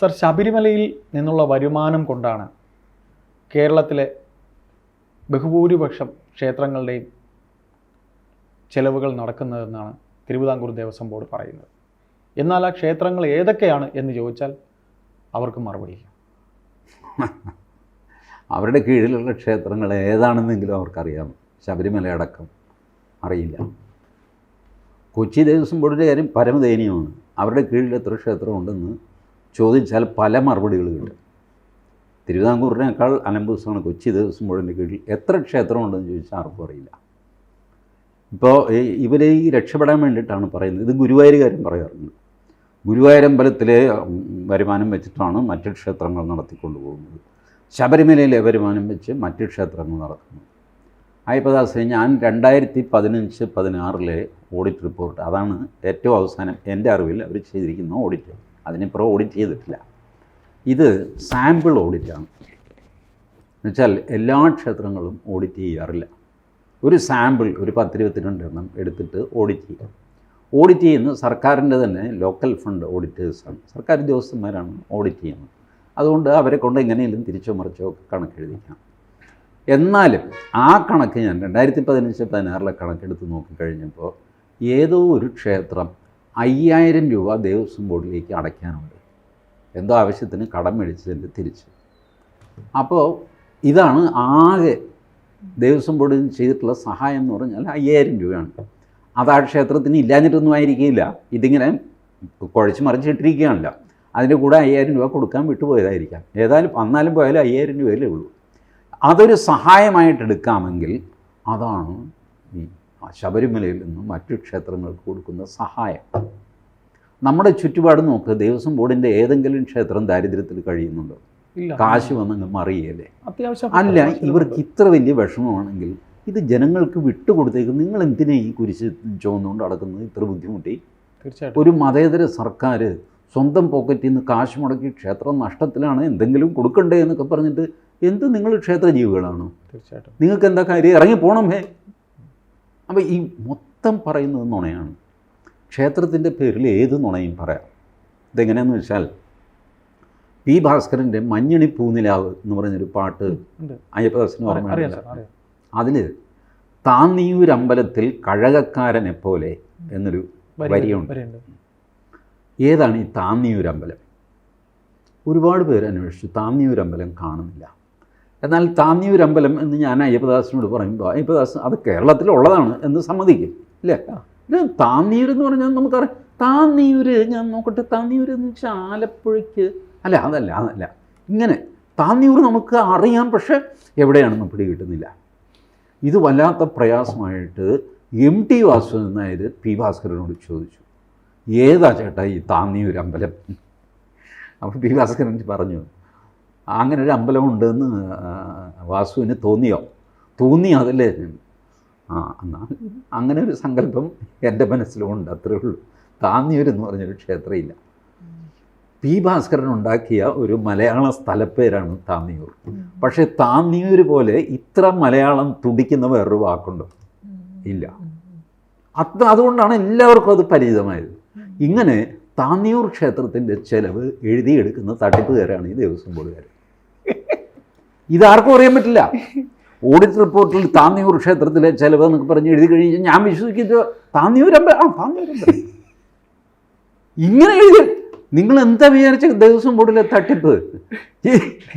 Sir ശബരിമലയിൽ നിന്നുള്ള വരുമാനം കൊണ്ടാണ് കേരളത്തിലെ ബഹുഭൂരിപക്ഷം ക്ഷേത്രങ്ങളുടെയും ചെലവുകൾ നടക്കുന്നതെന്നാണ് തിരുവിതാംകൂർ ദേവസ്വം ബോർഡ് പറയുന്നത്. എന്നാൽ ആ ക്ഷേത്രങ്ങൾ ഏതൊക്കെയാണ് എന്ന് ചോദിച്ചാൽ അവർക്ക് മറുപടിയില്ല അവരുടെ കീഴിലുള്ള ക്ഷേത്രങ്ങൾ ഏതാണെന്നെങ്കിലും അവർക്കറിയാം. ശബരിമല അടക്കം അറിയില്ല. കൊച്ചി ദേവസ്വം ബോർഡിന്റെ കാര്യം പരമദയനീയമാണ്. അവരുടെ കീഴിൽ എത്ര ക്ഷേത്രമുണ്ടെന്ന് ചോദിച്ചാൽ പല മറുപടികൾ കിട്ടും. തിരുവിതാംകൂറിനേക്കാൾ ദിവസമാണ് കൊച്ചി ദേവസ്വം ബോർഡിന്റെ കീഴിൽ എത്ര ക്ഷേത്രമുണ്ടെന്ന് ചോദിച്ചാൽ ആർക്കും അറിയില്ല. ഇപ്പോൾ ഇവർ ഈ രക്ഷപ്പെടാൻ വേണ്ടിയിട്ടാണ് പറയുന്നത്. ഇത് ഗുരുവായൂരുകാരും പറയാറുണ്ട്. ഗുരുവായൂരമ്പലത്തിലെ വരുമാനം വെച്ചിട്ടാണ് മറ്റ് ക്ഷേത്രങ്ങൾ നടത്തിക്കൊണ്ടു പോകുന്നത്. ശബരിമലയിലെ വരുമാനം വെച്ച് മറ്റ് ക്ഷേത്രങ്ങൾ നടത്തുന്നു അയ്യപ്പദാസ് ഞാൻ രണ്ടായിരത്തി പതിനഞ്ച് പതിനാറിലെ ഓഡിറ്റ് റിപ്പോർട്ട് അതാണ് ഏറ്റവും അവസാനം എന്റെ അറിവിൽ അവർ ചെയ്തിരിക്കുന്ന ഓഡിറ്റ്. അതിനിപ്പുറം ഓഡിറ്റ് ചെയ്തിട്ടില്ല. ഇത് സാമ്പിൾ ഓഡിറ്റാണ്. എന്നുവെച്ചാൽ എല്ലാ ക്ഷേത്രങ്ങളും ഓഡിറ്റ് ചെയ്യാറില്ല. ഒരു സാമ്പിൾ ഒരു പത്തിരുപത്തിരണ്ട് എണ്ണം എടുത്തിട്ട് ഓഡിറ്റ് ചെയ്യുക ഓഡിറ്റ് ചെയ്യുന്നത് സർക്കാരിന്റെ തന്നെ ലോക്കൽ ഫണ്ട് ഓഡിറ്റേഴ്സാണ്. സർക്കാർ ഉദ്യോഗസ്ഥന്മാരാണ് ഓഡിറ്റ് ചെയ്യുന്നത്. അതുകൊണ്ട് അവരെ കൊണ്ട് എങ്ങനെയെങ്കിലും തിരിച്ചോ മറിച്ചോ കണക്കെഴുതിക്കാം. എന്നാലും ആ കണക്ക് ഞാൻ രണ്ടായിരത്തി പതിനഞ്ച് പതിനാറിലെ കണക്കെടുത്ത് നോക്കിക്കഴിഞ്ഞപ്പോൾ ഏതോ ഒരു ക്ഷേത്രം അയ്യായിരം രൂപ ദേവസ്വം ബോർഡിലേക്ക് അടയ്ക്കാനുണ്ട്. എന്തോ ആവശ്യത്തിന് കടം മേടിച്ചതിന്റെ തിരിച്ച്. അപ്പോൾ ഇതാണ് ആകെ ദേവസ്വം ബോർഡിൽ ചെയ്തിട്ടുള്ള സഹായം എന്ന് പറഞ്ഞാൽ അയ്യായിരം രൂപയാണ്. അത് ആ ക്ഷേത്രത്തിന് ഇല്ലാഞ്ഞിട്ടൊന്നും ആയിരിക്കില്ല. ഇതിങ്ങനെ കുഴച്ച് മറിച്ചിട്ടിരിക്കുകയാണല്ലോ അതിന്റെ കൂടെ അയ്യായിരം രൂപ കൊടുക്കാൻ വിട്ടുപോയതായിരിക്കാം. ഏതായാലും വന്നാലും പോയാലും അയ്യായിരം രൂപയല്ലേ ഉള്ളൂ. അതൊരു സഹായമായിട്ട് എടുക്കാമെങ്കിൽ അതാണ് ഈ ശബരിമലയിൽ നിന്നും മറ്റു ക്ഷേത്രങ്ങൾക്ക് കൊടുക്കുന്ന സഹായം. നമ്മുടെ ചുറ്റുപാട് നോക്ക് ദേവസ്വം ബോർഡിന്റെ ഏതെങ്കിലും ക്ഷേത്രം ദാരിദ്ര്യത്തിൽ കഴിയുന്നുണ്ടോ? കാശ് വന്നങ്ങ് മറിയല്ലേ അത്യാവശ്യം അല്ല ഇവർക്ക് ഇത്ര വലിയ വിഷമമാണെങ്കിൽ ഇത് ജനങ്ങൾക്ക് വിട്ടുകൊടുത്തേക്കും നിങ്ങൾ എന്തിനാ ഈ കുരിശ് ചുവന്നുകൊണ്ട് നടക്കുന്നത് ഇത്ര ബുദ്ധിമുട്ടി? ഒരു മതേതര സർക്കാർ സ്വന്തം പോക്കറ്റിൽ നിന്ന് കാശ് മുടക്കി ക്ഷേത്രം നഷ്ടത്തിലാണ് എന്തെങ്കിലും കൊടുക്കണ്ടേ എന്നൊക്കെ പറഞ്ഞിട്ട് എന്ത് നിങ്ങൾ ക്ഷേത്ര ജീവികളാണോ തീർച്ചയായിട്ടും. നിങ്ങൾക്ക് എന്താ കാര്യം? ഇറങ്ങി പോകണം ഹേ. അപ്പോൾ ഈ മൊത്തം പറയുന്നത് നുണയാണ്. ക്ഷേത്രത്തിന്റെ പേരിൽ ഏത് നുണയും പറയാം. ഇതെങ്ങനെയാണെന്ന് വെച്ചാൽ പി ഭാസ്കരന്റെ മഞ്ഞണി പൂനിലാവ് എന്ന് പറഞ്ഞൊരു പാട്ട് അയ്യപ്പദാസിന് ഓർമ്മ അതിൽ താന്നിയൂരമ്പലത്തിൽ കഴകക്കാരനെ പോലെ എന്നൊരു വരിയുണ്ട് ഏതാണ് ഈ താന്നിയൂരമ്പലം ഒരുപാട് പേര് അന്വേഷിച്ചു താന്നിയൂരമ്പലം കാണുന്നില്ല. എന്നാൽ താന്നിയൂരമ്പലം എന്ന് ഞാൻ അയ്യപ്പദാസിനോട് പറയുമ്പോൾ അയ്യപ്പദാസ് അത് കേരളത്തിലുള്ളതാണ് എന്ന് സമ്മതിക്കും ഇല്ലേ? ഇത് താന്നിയൂർ എന്ന് പറഞ്ഞാൽ നമുക്കറിയാം. താന്നിയൂർ ഞാൻ നോക്കട്ടെ താന്നിയൂർ എന്ന് വെച്ചാൽ ആലപ്പുഴയ്ക്ക് അല്ല അതല്ല അതല്ല. ഇങ്ങനെ താന്നിയൂർ നമുക്ക് അറിയാം പക്ഷേ എവിടെയാണെന്ന് പിടി കിട്ടുന്നില്ല ഇത് വല്ലാത്ത പ്രയാസമായിട്ട് M T Vasudevan Nair P ഭാസ്കരനോട് ചോദിച്ചു ഏതാ ചേട്ടാ ഈ താന്നിയൂർ അമ്പലം അപ്പോൾ പി ഭാസ്കരൻ പറഞ്ഞു അങ്ങനെ ഒരു അമ്പലമുണ്ടെന്ന് വാസുവിന് തോന്നിയോ? തോന്നി അതല്ലേ? ആ എന്നാൽ അങ്ങനെ ഒരു സങ്കല്പം എന്റെ മനസ്സിലുണ്ട് അത്രേ ഉള്ളൂ. താന്നിയൂരെന്ന് പറഞ്ഞൊരു ക്ഷേത്രമില്ല. പി ഭാസ്കരൻ ഉണ്ടാക്കിയ ഒരു മലയാള സ്ഥലപ്പേരാണ് താന്നിയൂർ. പക്ഷേ താന്നിയൂർ പോലെ ഇത്ര മലയാളം തുടിക്കുന്ന വേറൊരു വാക്കുണ്ടോ. ഇല്ല. അത് അതുകൊണ്ടാണ് എല്ലാവർക്കും അത് പരിചിതമായത്. ഇങ്ങനെ താന്നിയൂർ ക്ഷേത്രത്തിന്റെ ചെലവ് എഴുതിയെടുക്കുന്ന തട്ടിപ്പുകാരാണ് ഈ ദേവസ്വം ബോർഡുകാർ ഇതാർക്കും അറിയാൻ പറ്റില്ല. ഓഡിറ്റ് റിപ്പോർട്ടിൽ താന്നിയൂർ ക്ഷേത്രത്തിലെ ചെലവ് എന്നൊക്കെ പറഞ്ഞ് എഴുതി കഴിഞ്ഞാൽ ഞാൻ വിശ്വസിക്കുന്നത് താന്നിയൂരമ്പ ആ താന്നിയൂർ ഇങ്ങനെ എഴുതി. നിങ്ങൾ എന്താ വിചാരിച്ച ദേവസ്വം ബോർഡിലെ തട്ടിപ്പ്.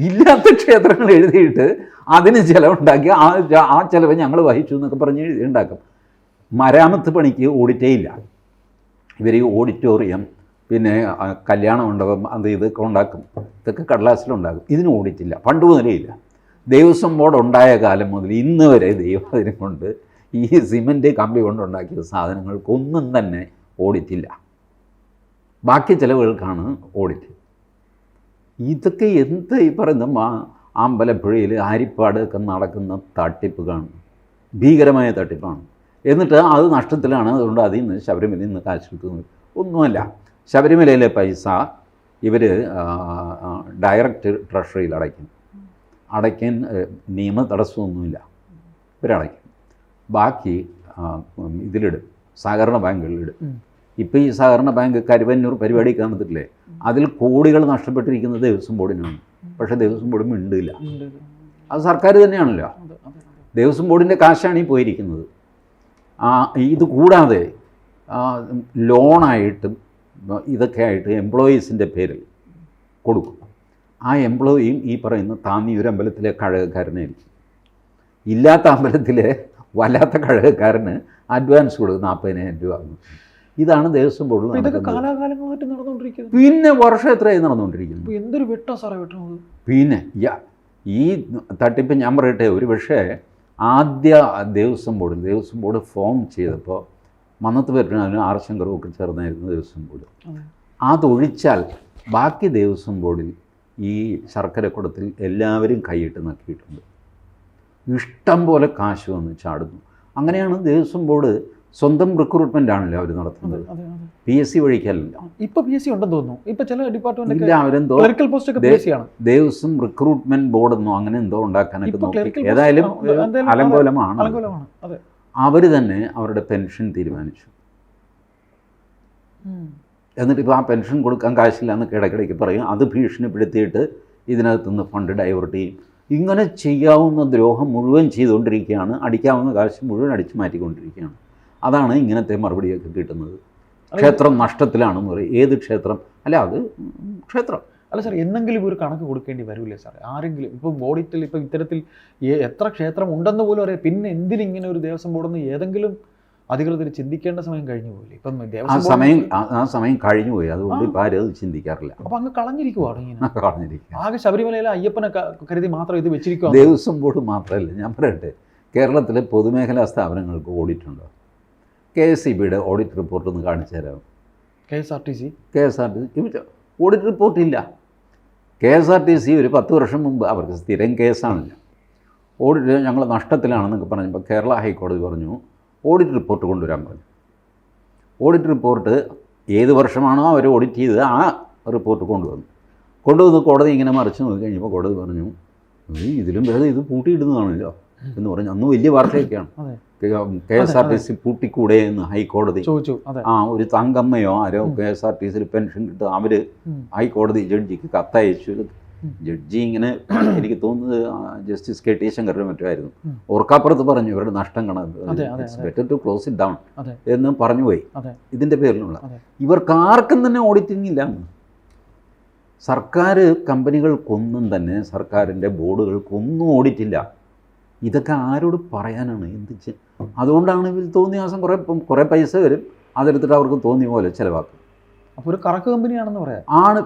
ഇല്ലാത്ത ക്ഷേത്രങ്ങൾ എഴുതിയിട്ട് അതിന് ചിലവുണ്ടാക്കി ആ ആ ചിലവ് ഞങ്ങൾ വഹിച്ചു എന്നൊക്കെ പറഞ്ഞ് എഴുതി ഉണ്ടാക്കും. മരാമത്ത് പണിക്ക് ഓഡിറ്റേ ഇല്ല. ഇവർ ഈ ഓഡിറ്റോറിയം പിന്നെ കല്യാണം മണ്ഡപം അത് ഇതൊക്കെ ഉണ്ടാക്കും ഇതൊക്കെ കടലാസിലുണ്ടാക്കും. ഇതിന് ഓടിച്ചില്ല പണ്ട് മുതലേ ഇല്ല ദേവസ്വം ബോർഡ് ഉണ്ടായ കാലം മുതൽ ഇന്ന് വരെ ദൈവത്തിനെ കൊണ്ട് ഈ സിമന്റ് കമ്പി കൊണ്ടുണ്ടാക്കിയ സാധനങ്ങൾക്കൊന്നും തന്നെ ഓടിച്ചില്ല ബാക്കി ചിലവുകൾക്കാണ് ഓഡിറ്റ് ഇതൊക്കെ എന്ത് ഈ പറയുന്ന അമ്പലപ്പുഴയിൽ ആരിപ്പാട് ഒക്കെ നടക്കുന്ന തട്ടിപ്പ് കാണും ഭീകരമായ തട്ടിപ്പാണ്. എന്നിട്ട് അത് നഷ്ടത്തിലാണ്. അതുകൊണ്ട് അതിൽ നിന്ന് ശബരിമലയിൽ നിന്ന് കാശ് കിട്ടുന്നത് ഒന്നുമല്ല. ശബരിമലയിലെ പൈസ ഇവർ ഡയറക്റ്റ് ട്രഷറിയിൽ അടയ്ക്കും. അടയ്ക്കാൻ നിയമ തടസ്സമൊന്നുമില്ല. ഇവരടയ്ക്കും ബാക്കി ഇതിലിടും. സഹകരണ ബാങ്കുകളിലിടും. ഇപ്പോൾ ഈ സഹകരണ ബാങ്ക് കരുവന്നൂർ പരിപാടി കാണത്തില്ലേ അതിൽ കോടികൾ നഷ്ടപ്പെട്ടിരിക്കുന്നത് ദേവസ്വം ബോർഡിനാണ്. പക്ഷേ ദേവസ്വം ബോർഡ് മിണ്ടില്ല. അത് സർക്കാർ തന്നെയാണല്ലോ. ദേവസ്വം ബോർഡിന്റെ കാശാണ് ഈ പോയിരിക്കുന്നത്. ആ, ഇത് കൂടാതെ ലോണായിട്ടും ഇതൊക്കെ ആയിട്ട് എംപ്ലോയീസിന്റെ പേരിൽ കൊടുക്കും. ആ എംപ്ലോയിയും ഈ പറയുന്ന താന്നിയൂരമ്പലത്തിലെ കഴകക്കാരനായിരിക്കും ഇല്ലാത്ത അമ്പലത്തിലെ വല്ലാത്ത കഴകക്കാരന് അഡ്വാൻസ് കൊടുക്കും നാൽപ്പതിനായിരം രൂപ. ഇതാണ് ദേവസ്വം ബോർഡ് കാലാകാലങ്ങളായിട്ട് നടന്നുകൊണ്ടിരിക്കുന്നത് പിന്നെ വർഷം എത്രയായി നടന്നുകൊണ്ടിരിക്കുന്നു? എന്തൊരു വിട്ടോ സാറേ വെട്ടണത് പിന്നെ ഈ തട്ടിപ്പ് ഞാൻ പറയട്ടെ ഒരു പക്ഷേ ആദ്യ Devaswom board Devaswom board form ചെയ്തപ്പോൾ മന്നത്ത് പറ്റുന്നതിന് ആർ ശങ്കറും ഒക്കെ ചേർന്നായിരുന്നു ദേവസ്വം ബോർഡ്. അതെ. അതൊഴിച്ചാൽ ബാക്കി ദേവസ്വം ബോർഡിൽ ഈ ശർക്കരക്കുടത്തിൽ എല്ലാവരും കൈയിട്ട് നക്കിയിട്ടുണ്ട്. ഇഷ്ടം പോലെ കാശ് വന്ന് ചാടുന്നു. അങ്ങനെയാണ് ദേവസ്വം ബോർഡ് സ്വന്തം റിക്രൂട്ട്മെന്റ് ആണല്ലോ അവർ നടത്തുന്നത്. പി എസ് സി വഴിക്കല്ല ഇപ്പൊ പി എസ് സി ഉണ്ടെന്ന് തോന്നുന്നു. ഇപ്പൊ ചില ഡിപ്പാർട്ട്മെന്റ് ദേവസ്വം റിക്രൂട്ട്മെന്റ് ബോർഡ് എന്നോ അങ്ങനെ എന്തോ ഉണ്ടാക്കാനൊക്കെ നോക്കി. ഏതായാലും അലങ്കോലമാണ്. അലങ്കോലമാണ്. അതെ. അവർ തന്നെ അവരുടെ പെൻഷൻ തീരുമാനിച്ചു. എന്നിട്ട് ഇപ്പോൾ ആ പെൻഷൻ കൊടുക്കാൻ കാശില്ല എന്ന് ഇടയ്ക്കിടയ്ക്ക് പറയും. അത് ഭീഷണിപ്പെടുത്തിയിട്ട് ഇതിനകത്ത് നിന്ന് ഫണ്ട് ഡൈവേർട്ട് ചെയ്യും. ഇങ്ങനെ ചെയ്യാവുന്ന ദ്രോഹം മുഴുവൻ ചെയ്തുകൊണ്ടിരിക്കുകയാണ്. അടിക്കാവുന്ന കാശ് മുഴുവൻ അടിച്ചു മാറ്റിക്കൊണ്ടിരിക്കുകയാണ്. അതാണ് ഇങ്ങനത്തെ മറുപടിയൊക്കെ കിട്ടുന്നത്. ക്ഷേത്രം നഷ്ടത്തിലാണെന്ന് പറയും. ഏത് ക്ഷേത്രം? അല്ല അത് ക്ഷേത്രം. അല്ല സാർ എന്തെങ്കിലും ഒരു കണക്ക് കൊടുക്കേണ്ടി വരില്ലേ സാർ ആരെങ്കിലും ഇപ്പം ഓഡിറ്റിൽ ഇപ്പം ഇത്തരത്തിൽ എത്ര ക്ഷേത്രം ഉണ്ടെന്ന് പോലും അറിയാം പിന്നെ എന്തിനിങ്ങനെ ഒരു ദേവസ്വം ബോർഡെന്ന് ഏതെങ്കിലും അധികൃതർ ചിന്തിക്കേണ്ട സമയം കഴിഞ്ഞു പോയില്ലേ? ഇപ്പം ആ സമയം ആ സമയം കഴിഞ്ഞു പോയി അതുകൊണ്ട് ഇപ്പം ആരും അത് ചിന്തിക്കാറില്ല. അപ്പം അങ്ങ് കളഞ്ഞിരിക്കുവാണ് ഇങ്ങനെ. കളഞ്ഞിരിക്കുക. ആകെ ശബരിമലയിലെ അയ്യപ്പനെ കരുതി മാത്രം ഇത് വെച്ചിരിക്കുക ദേവസ്വം ബോർഡ് മാത്രമല്ല ഞാൻ പറയട്ടെ കേരളത്തിലെ പൊതുമേഖലാ സ്ഥാപനങ്ങൾക്ക് ഓഡിറ്റ് ഉണ്ടോ? കെ എസ് സി ബിയുടെ ഓഡിറ്റ് റിപ്പോർട്ട് ഒന്ന് കാണിച്ചു തരാം K S R T C? K S R T C. Audit report ഇല്ല K S R T C ഒരു പത്ത് വർഷം മുമ്പ് അവർക്ക് സ്ഥിരം കേസാണല്ലോ. ഓഡിറ്റ് ഞങ്ങൾ നഷ്ടത്തിലാണെന്നൊക്കെ പറഞ്ഞപ്പോൾ കേരള ഹൈക്കോടതി പറഞ്ഞു ഓഡിറ്റ് റിപ്പോർട്ട് കൊണ്ടുവരാൻ പറഞ്ഞു. ഓഡിറ്റ് റിപ്പോർട്ട് ഏത് വർഷമാണോ അവർ ഓഡിറ്റ് ചെയ്തത് ആ റിപ്പോർട്ട് കൊണ്ടുവന്നു. കൊണ്ടുവന്ന് കോടതി ഇങ്ങനെ മറിച്ച് നോക്കി കഴിഞ്ഞപ്പോൾ കോടതി പറഞ്ഞു "ഏയ് ഇതിലും വേറെ ഇത് പൂട്ടിയിടുന്നതാണല്ലോ എന്ന് പറഞ്ഞു. അന്ന് വലിയ വാർത്തയൊക്കെയാണ്. K S R T C പൂട്ടിക്കൂടെ എന്ന് ഹൈക്കോടതി. ചോദിച്ചു ആ ഒരു തങ്കമ്മയോ ആരോ കെ എസ് ആർ ടി സിയിൽ പെൻഷൻ കിട്ടുക അവർ ഹൈക്കോടതി ജഡ്ജിക്ക് കത്തയച്ചു. ജഡ്ജി ഇങ്ങനെ എനിക്ക് തോന്നുന്നത് ജസ്റ്റിസ് കെ ടി ശങ്കറിന് മറ്റുമായിരുന്നു. ഓർക്കാപ്പുറത്ത് പറഞ്ഞു ഇവരുടെ നഷ്ടം. Better to close it down എന്ന് പറഞ്ഞു പോയി. ഇതിന്റെ ഇതിന്റെ പേരിലുള്ള. ഇവർക്ക് ആർക്കും തന്നെ ഓഡിറ്റിംഗ് ഇല്ല. സർക്കാർ കമ്പനികൾക്കൊന്നും തന്നെ സർക്കാരിന്റെ ബോർഡുകൾക്കൊന്നും ഓഡിറ്റില്ല ഇതൊക്കെ ആരോട് പറയാനാണ്? എന്ത് അതുകൊണ്ടാണ് ഇവർ തോന്നിയാസം കുറേ കുറേ പൈസ വരും. അതെടുത്തിട്ട് അവർക്ക് തോന്നിയ പോലെ ചിലവാക്കും. അപ്പോൾ ഒരു കറക്ക് കമ്പനിയാണെന്ന് പറയാം. ആണ്.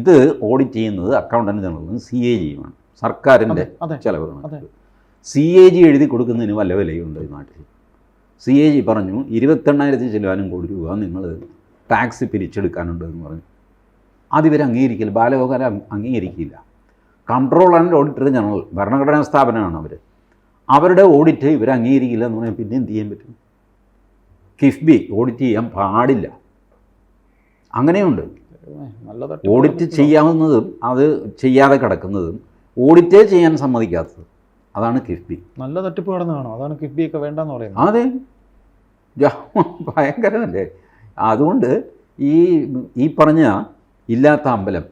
ഇത് ഓഡിറ്റ് ചെയ്യുന്നത് അക്കൗണ്ടന്റ് ജനറലും സി എ ജിയുമാണ് സർക്കാരിന്റെ അതെ അതെ ചിലവ് സി എ ജി എഴുതി കൊടുക്കുന്നതിന് വല്ല വിലയുണ്ട് ഈ നാട്ടിൽ? സി എ ജി പറഞ്ഞു ഇരുപത്തെണ്ണായിരത്തി ചിലവാനും കോടി രൂപ നിങ്ങൾ ടാക്സ് പിരിച്ചെടുക്കാനുണ്ട് എന്ന് പറഞ്ഞു. അതിവർ അംഗീകരിക്കില്ല. ബാലഗോപാല അംഗീകരിക്കില്ല. കൺട്രോൾ ആൻഡ് ഓഡിറ്റർ ജനറൽ ഭരണഘടനാ സ്ഥാപനമാണ് അവർ അവരുടെ ഓഡിറ്റ് ഇവർ അംഗീകരിക്കില്ല എന്ന് പറഞ്ഞാൽ പിന്നെ എന്ത് ചെയ്യാൻ പറ്റും? കിഫ്ബി ഓഡിറ്റ് ചെയ്യാൻ പാടില്ല. അങ്ങനെയുണ്ട്. ഓഡിറ്റ്. ചെയ്യാവുന്നതും അത് ചെയ്യാതെ കിടക്കുന്നതും ഓഡിറ്റേ ചെയ്യാൻ സമ്മതിക്കാത്തത് അതാണ് കിഫ്ബി. നല്ല തട്ടിപ്പ് കടന്നു കാണും. അതാണ് കിഫ്ബിയൊക്കെ വേണ്ടെന്ന് പറയുന്നത്. അതെ. ഭയങ്കരമല്ലേ? അതുകൊണ്ട് ഈ ഈ പറഞ്ഞ ഇല്ലാത്ത അമ്പലം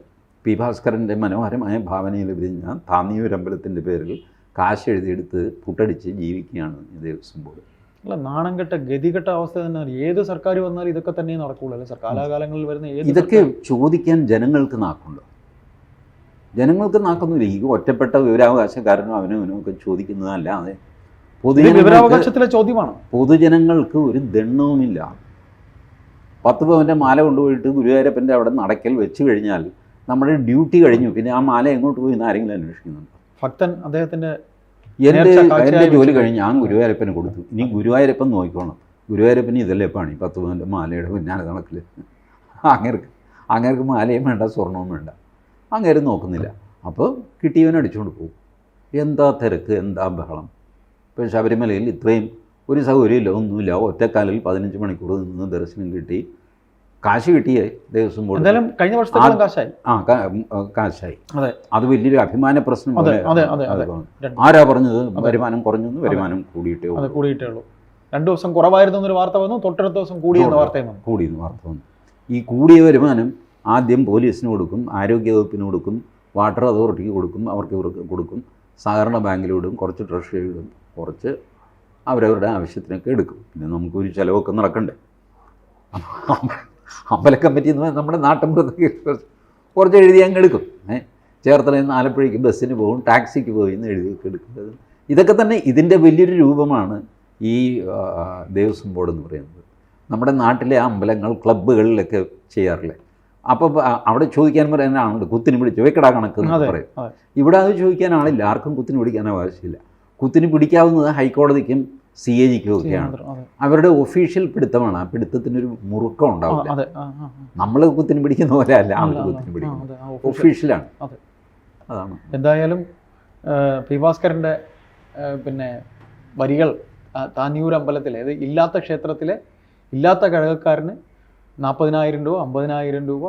പി ഭാസ്കരന്റെ മനോഹരമായ ഭാവനയിൽ വിരിഞ്ഞ താന്നിയൂർ അമ്പലത്തിന്റെ പേരിൽ കാശ് എഴുതിയെടുത്ത് പുട്ടടിച്ച് ജീവിക്കുകയാണ് ദേവസ്വം ബോർഡ് അല്ല നാണം കെട്ട ഗതികെട്ട അവസ്ഥ തന്നെ ഏത് സർക്കാർ വന്നാലും ഇതൊക്കെ തന്നെ നടക്കുള്ളൂ. അല്ലെ? കാലാകാലങ്ങളിൽ വരുന്ന ഏത് ഇതൊക്കെ ചോദിക്കാൻ ജനങ്ങൾക്ക് നാക്കുണ്ടോ? ജനങ്ങൾക്ക് നാക്കൊന്നുമില്ല. ഈ ഒറ്റപ്പെട്ട വിവരാവകാശക്കാരനും അവനും അവനും ഒക്കെ ചോദിക്കുന്നതല്ല അതെ വിവരാവകാശത്തിലെ ചോദ്യമാണ്. പൊതുജനങ്ങൾക്ക് ഒരു ദണ്ണവുമില്ല പത്ത് പവന്റെ മാല കൊണ്ടുപോയിട്ട് ഗുരുവായൂരപ്പന്റെ അവിടെ നടക്കൽ വെച്ച് കഴിഞ്ഞാൽ നമ്മുടെ ഡ്യൂട്ടി കഴിഞ്ഞു. പിന്നെ ആ മാല എങ്ങോട്ട് പോയി എന്ന് ആരെങ്കിലും അന്വേഷിക്കുന്നുണ്ട്? ഭക്തൻ അദ്ദേഹത്തിന്റെ എന്റെ എന്റെ ജോലി കഴിഞ്ഞ് ഞാൻ ഗുരുവായൂരപ്പന് കൊടുത്തു. ഇനി ഗുരുവായൂരപ്പൻ നോക്കിക്കോണം. ഗുരുവായൂരപ്പന് ഇതല്ലേ പണി? പത്ത് പവന്റെ മാലയുടെ പിന്നാലെ നടക്കില്ല അങ്ങേർക്ക് അങ്ങേർക്ക് മാലയും വേണ്ട സ്വർണവും വേണ്ട. അങ്ങേര് നോക്കുന്നില്ല. അപ്പോൾ കിട്ടിയവൻ അടിച്ചുകൊണ്ട് പോകും. എന്താ തിരക്ക്? എന്താ ബഹളം? ഇപ്പോൾ ശബരിമലയിൽ ഇത്രയും ഒരു സൗകര്യമില്ല ഒന്നുമില്ല. ഒറ്റക്കാലിൽ പതിനഞ്ച് മണിക്കൂർ നിന്ന് ദർശനം കിട്ടി. കാശ് കിട്ടിയേ ദേവസ്വം ബോർഡ് എന്തായാലും കഴിഞ്ഞ വർഷം കാശായി. ആ കാശായി. അതെ. അത് വലിയൊരു അഭിമാന പ്രശ്നം. ആരാ പറഞ്ഞത്? വരുമാനം കുറഞ്ഞു വരുമാനം കൂടിയിട്ടേ ഉള്ളൂ. കൂടിയിട്ടേ ഉള്ളൂ. രണ്ടു ദിവസം കുറവായിരുന്നു എന്നൊരു വാർത്ത വന്നു തൊട്ടടുത്ത ദിവസം കൂടിയെന്ന വാർത്തയും വന്നു. കൂടിയെന്ന് വാർത്ത വന്നു. ഈ കൂടിയ വരുമാനം ആദ്യം പോലീസിന് കൊടുക്കും ആരോഗ്യവകുപ്പിന് കൊടുക്കും വാട്ടർ അതോറിറ്റിക്ക് കൊടുക്കും അവർക്ക് ഇവർക്ക് കൊടുക്കും സഹകരണ ബാങ്കിലൂടും കുറച്ച് ട്രഷറിയിടും കുറച്ച് അവരവരുടെ ആവശ്യത്തിനൊക്കെ എടുക്കും. പിന്നെ നമുക്കൊരു ചിലവൊക്കെ നടക്കണ്ടേ? അമ്പല കമ്മിറ്റി എന്ന് പറഞ്ഞാൽ നമ്മുടെ നാട്ടിൻപുറത്തേക്ക് കുറച്ച് എഴുതി അങ്ങ് എടുക്കും. ഏ? ചേർത്തല നിന്ന് ആലപ്പുഴയ്ക്ക് ബസ്സിന് പോകും ടാക്സിക്ക് പോയി എന്ന് എഴുതി എടുക്കുന്നത്. ഇതൊക്കെ തന്നെ ഇതിന്റെ വലിയൊരു രൂപമാണ് ഈ ദേവസ്വം ബോർഡ് എന്ന് പറയുന്നത്. നമ്മുടെ നാട്ടിലെ അമ്പലങ്ങൾ ക്ലബ്ബുകളിലൊക്കെ ചെയ്യാറില്ലേ? അപ്പോൾ അവിടെ ചോദിക്കാൻ പറയാനാണല്ലോ കുത്തിന് പിടിച്ച് വെക്കടാ കണക്ക് എന്ന് പറയും. ഇവിടെ അത് ചോദിക്കാൻ ആളില്ല ആർക്കും കുത്തിന് പിടിക്കാൻ ആവശ്യമില്ല. കുത്തിന് പിടിക്കാവുന്നത് ഹൈക്കോടതിക്കും സി എ ജിക്ക് ഒക്കെയാണ് അവരുടെ ഒഫീഷ്യൽ പിടുത്തമാണ്. ആ പിടുത്തത്തിനൊരു മുറുക്കം ഉണ്ടാവില്ല. നമ്മൾ കുത്തിന് പിടിക്കുന്ന പോലെ അല്ല അവർ കുത്തിന് പിടിക്കുന്നത്. ഒഫീഷ്യലാണ് അതാണ്. എന്തായാലും പി ഭാസ്കരന്റെ പിന്നെ വരികൾ താനൂർ അമ്പലത്തിൽ അമ്പലത്തിലെ അത് ഇല്ലാത്ത ക്ഷേത്രത്തിലെ ഇല്ലാത്ത കഴകക്കാരന് നാൽപ്പതിനായിരം രൂപ അമ്പതിനായിരം രൂപ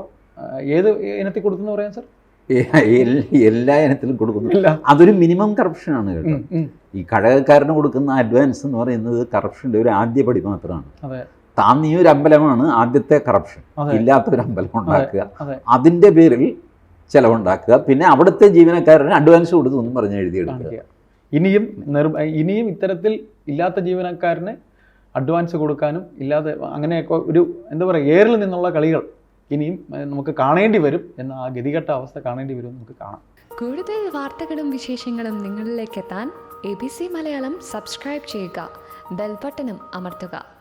ഏത് ഇനത്തിൽ കൊടുത്തെന്ന് പറയാൻ സർ? എല്ലാ ഇനത്തിലും കൊടുക്കുന്നു. ഇല്ല. അതൊരു മിനിമം കറപ്ഷനാണ് കേട്ടോ. ഈ കഴകക്കാരന് കൊടുക്കുന്ന അഡ്വാൻസ് എന്ന് പറയുന്നത് കറപ്ഷന്റെ ഒരു ആദ്യ പടി താൻ നീ ഒരു അമ്പലമാണ് ആദ്യത്തെ കറപ്ഷൻ ഇല്ലാത്ത ഒരു അമ്പലം ഉണ്ടാക്കുക. അതെ. അതിന്റെ പേരിൽ ചെലവുണ്ടാക്കുക. പിന്നെ അവിടുത്തെ ജീവനക്കാരന് അഡ്വാൻസ് കൊടുത്തു എന്നും പറഞ്ഞ് എഴുതിയെടുക്കുക. ഇനിയും ഇനിയും ഇത്തരത്തിൽ ഇല്ലാത്ത ജീവനക്കാരന് അഡ്വാൻസ് കൊടുക്കാനും ഇല്ലാതെ അങ്ങനെയൊക്കെ ഒരു എന്താ പറയുക ഏറിൽ നിന്നുള്ള കളികൾ ഇനിയും നമുക്ക് കാണേണ്ടി വരും എന്ന ആ ഗതികെട്ട അവസ്ഥ കാണേണ്ടി വരും നമുക്ക് കാണാം. കൂടുതൽ വാർത്തകളും വിശേഷങ്ങളും നിങ്ങളിലേക്ക് എത്താൻ A B C Malayalam subscribe ചെയ്യുക. ബെൽബട്ടനും അമർത്തുക.